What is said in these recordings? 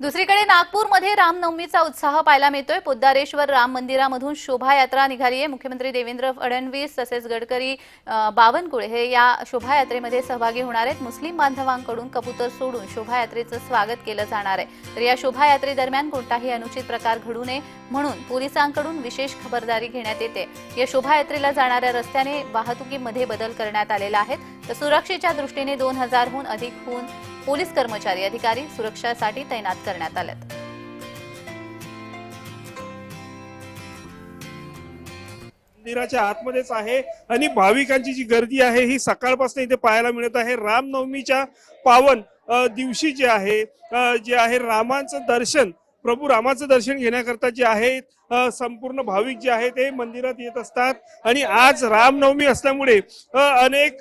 दुसरीकडे नागपूरमध्ये रामनवमीचा उत्साह पाहायला मिळतोय. पोद्दारेश्वर राम मंदिरामधून शोभायात्रा निघाली आहे मुख्यमंत्री देवेंद्र फडणवीस तसेच गडकरी बावनकुळे हे या शोभायात्रेमध्ये सहभागी होणार आहेत. मुस्लिम बांधवांकडून कबूतर सोडून शोभायात्रेचं स्वागत केलं जाणार आहे. तर या शोभायात्रेदरम्यान कोणताही अनुचित प्रकार घडू नये म्हणून पोलिसांकडून विशेष खबरदारी घेण्यात येते. या शोभायात्रेला जाणाऱ्या रस्त्याने वाहतुकीमध्ये बदल करण्यात आलेला आहे. तर सुरक्षेच्या दृष्टीने दोन हजारहून अधिकहून पोलीस कर्मचारी अधिकारी सुरक्षासाठी तैनात करण्यात आलेत. मंदिराच्या आतमध्येच आहे आणि भाविकांची जी गर्दी आहे ही सकाळपासून इथे पाहायला मिळत आहे. रामनवमीच्या पावन दिवशी जे आहे जे आहे रामांचं दर्शन प्रभू रामाचं दर्शन घेण्याकरता जे आहे संपूर्ण भाविक जे आहे ते मंदिरात येत असतात. आणि आज रामनवमी असल्यामुळे अनेक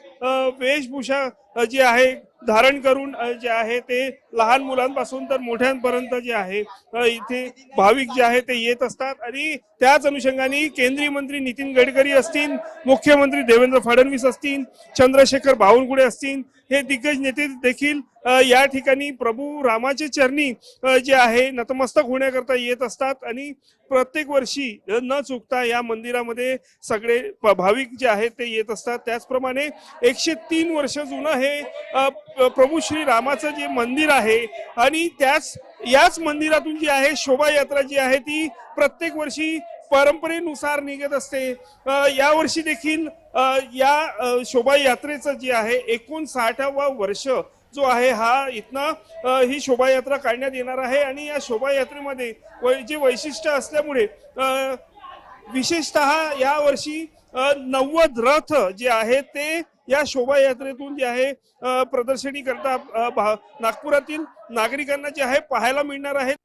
वेशभूषा जी आहे धारण करून जे आहे ते लहान मुलांपासून तर मोठ्यांपर्यंत जे आहे इथे भाविक जे आहे ते येत असतात. आणि त्याच अनुषंगाने केंद्रीय मंत्री नितीन गडकरी असतील मुख्यमंत्री देवेंद्र फडणवीस असतील चंद्रशेखर बावनकुळे असतील हे दिग्गज नेते देखील या ठिकाणी प्रभू रामाचे चरणी जे आहे नतमस्तक होण्याकरता येत असतात आणि प्रत्येक वर्षी न चुकता या मंदिरामध्ये सगळे भाविक जे आहेत ते येत असतात. त्याचप्रमाणे एकशे तीन वर्ष जुनं हे प्रभू श्री रामाचं जे मंदिर आहे आणि त्याच याच मंदिरातून जी आहे शोभायात्रा जी आहे ती प्रत्येक वर्षी परंपरेनुसार निघत असते. यावर्षी देखील या शोभायात्रेचं जे आहे एकोणसाठावा वर्ष जो आहे हा इथनं ही शोभायात्रा काढण्यात येणार आहे. आणि या शोभायात्रेमध्ये वै- जे वैशिष्ट्य असल्यामुळे विशेषत विशेषतः या वर्षी नव्वद रथ जे आहे ते या शोभायात्रेतून जे आहे प्रदर्शनी करता नागपुरातील नागरिकांना जे आहे पाहायला मिळणार आहेत.